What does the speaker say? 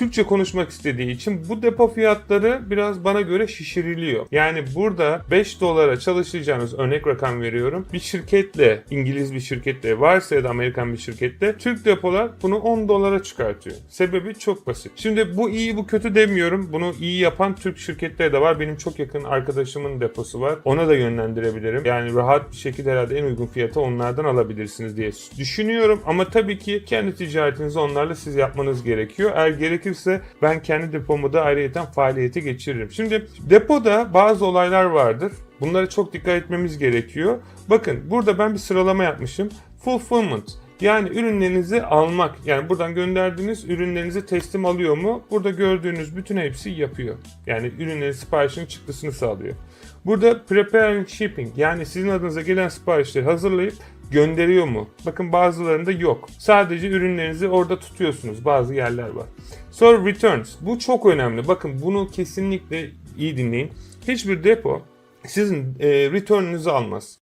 Türkçe konuşmak istediği için bu depo fiyatları biraz bana göre şişiriliyor. Yani burada 5 dolara çalışacağınız örnek rakam veriyorum. Bir şirketle, İngiliz bir şirketle varsa ya da Amerikan bir şirketle Türk depolar bunu 10 dolara çıkartıyor. Sebebi çok basit. Şimdi bu iyi bu kötü demiyorum. Bunu iyi yapan Türk şirketleri de var. Benim çok yakın arkadaşımın deposu var. Ona da yönlendirebilirim. Yani rahat bir şekilde herhalde en uygun fiyatı onlardan alabilirsiniz diye düşünüyorum. Ama tabii ki kendi ticaretinizi onlarla siz yapmanız gerekiyor. Eğer gerekirse ben kendi depomu da ayrıyeten faaliyete geçiririm. Şimdi depoda bazı olaylar vardır. Bunlara çok dikkat etmemiz gerekiyor. Bakın burada ben bir sıralama yapmışım. Fulfillment. Yani ürünlerinizi almak. Yani buradan gönderdiğiniz ürünlerinizi teslim alıyor mu? Burada gördüğünüz bütün hepsi yapıyor. Yani ürünlerin siparişinin çıktısını sağlıyor. Burada prepare and shipping. Yani sizin adınıza gelen siparişleri hazırlayıp gönderiyor mu? Bakın bazılarında yok. Sadece ürünlerinizi orada tutuyorsunuz. Bazı yerler var. Sonra returns. Bu çok önemli. Bakın bunu kesinlikle iyi dinleyin. Hiçbir depo sizin e, return'ünüzü almaz.